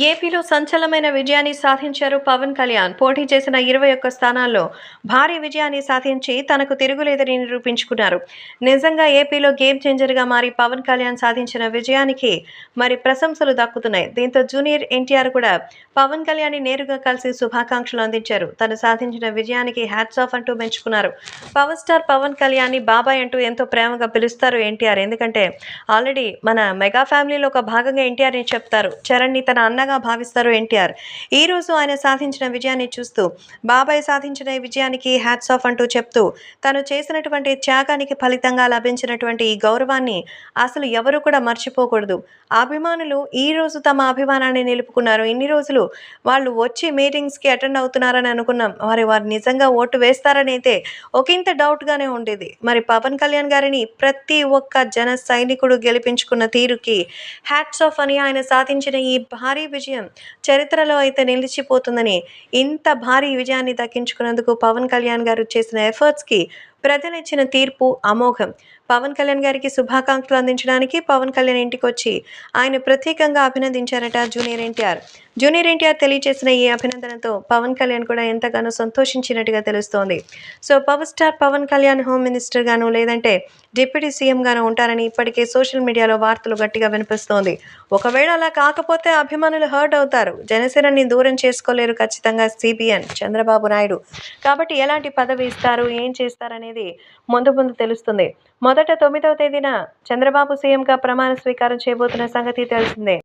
ఏపీలో సంచలనమైన విజయాన్ని సాధించారు పవన్ కళ్యాణ్. పోటీ చేసిన ఇరవై ఒక్క స్థానాల్లో భారీ విజయాన్ని సాధించి తనకు తిరుగులేదని నిరూపించుకున్నారు. నిజంగా ఏపీలో గేమ్ చేంజర్గా మారి పవన్ కళ్యాణ్ సాధించిన విజయానికి మరి ప్రశంసలు దక్కుతున్నాయి. దీంతో జూనియర్ ఎన్టీఆర్ కూడా పవన్ కళ్యాణ్ నేరుగా కలిసి శుభాకాంక్షలు అందించారు. తను సాధించిన విజయానికి హ్యాట్స్ ఆఫ్ అంటూ మెచ్చుకున్నారు. పవర్ స్టార్ పవన్ కళ్యాణ్ని బాబాయ్ అంటూ ఎంతో ప్రేమగా పిలుస్తారు ఎన్టీఆర్. ఎందుకంటే ఆల్రెడీ మన మెగా ఫ్యామిలీలో ఒక భాగంగా ఎన్టీఆర్ని చెప్తారు. చరణ్ని తన అన్న అన్నగా భావిస్తారు ఎన్టీఆర్. ఈ రోజు ఆయన సాధించిన విజయాన్ని చూస్తూ బాబాయ్ సాధించిన ఈ విజయానికి హ్యాట్స్ ఆఫ్ అంటూ చెప్తూ తను చేసినటువంటి త్యాగానికి ఫలితంగా లభించినటువంటి ఈ గౌరవాన్ని అసలు ఎవరు కూడా మర్చిపోకూడదు. అభిమానులు ఈ రోజు తమ అభిమానాన్ని నిలుపుకున్నారు. ఇన్ని రోజులు వాళ్ళు వచ్చి మీటింగ్స్కి అటెండ్ అవుతున్నారని అనుకున్నాం. మరి వారు నిజంగా ఓటు వేస్తారని అయితే ఒకంత డౌట్గానే ఉండేది. మరి పవన్ కళ్యాణ్ గారిని ప్రతి ఒక్క జన సైనికుడు గెలిపించుకున్న తీరుకి హ్యాట్స్ ఆఫ్ అని ఆయన సాధించిన ఈ భారీ విజయం చరిత్రలో అయితే నిలిచిపోతుందని ఇంత భారీ విజయాన్ని దక్కించుకున్నందుకు పవన్ కళ్యాణ్ గారు చేసిన ఎఫర్ట్స్కి ప్రజలు ఇచ్చిన తీర్పు అమోఘం. పవన్ కళ్యాణ్ గారికి శుభాకాంక్షలు అందించడానికి పవన్ కళ్యాణ్ ఇంటికి వచ్చి ఆయన ప్రత్యేకంగా అభినందించారట జూనియర్ ఎన్టీఆర్. జూనియర్ ఎన్టీఆర్ తెలియజేసిన ఈ అభినందనతో పవన్ కళ్యాణ్ కూడా ఎంతగానో సంతోషించినట్టుగా తెలుస్తోంది. So power star Pawan Kalyan home minister గాను లేదంటే డిప్యూటీ సీఎం గాను ఉంటారని ఇప్పటికే సోషల్ మీడియాలో వార్తలు గట్టిగా వినిపిస్తోంది. ఒకవేళ అలా కాకపోతే అభిమానులు హర్ట్ అవుతారు. జనసేనని దూరం చేసుకోలేరు ఖచ్చితంగా సిబిఎన్ చంద్రబాబు నాయుడు. కాబట్టి ఎలాంటి పదవి ఇస్తారు? ఏం చేస్తారనేది అనేది ముందు ముందు తెలుస్తుంది. మొదట తొమ్మిదవ తేదీన చంద్రబాబు సీఎంగా ప్రమాణ స్వీకారం చేయబోతున్న సంగతి తెలిసిందే.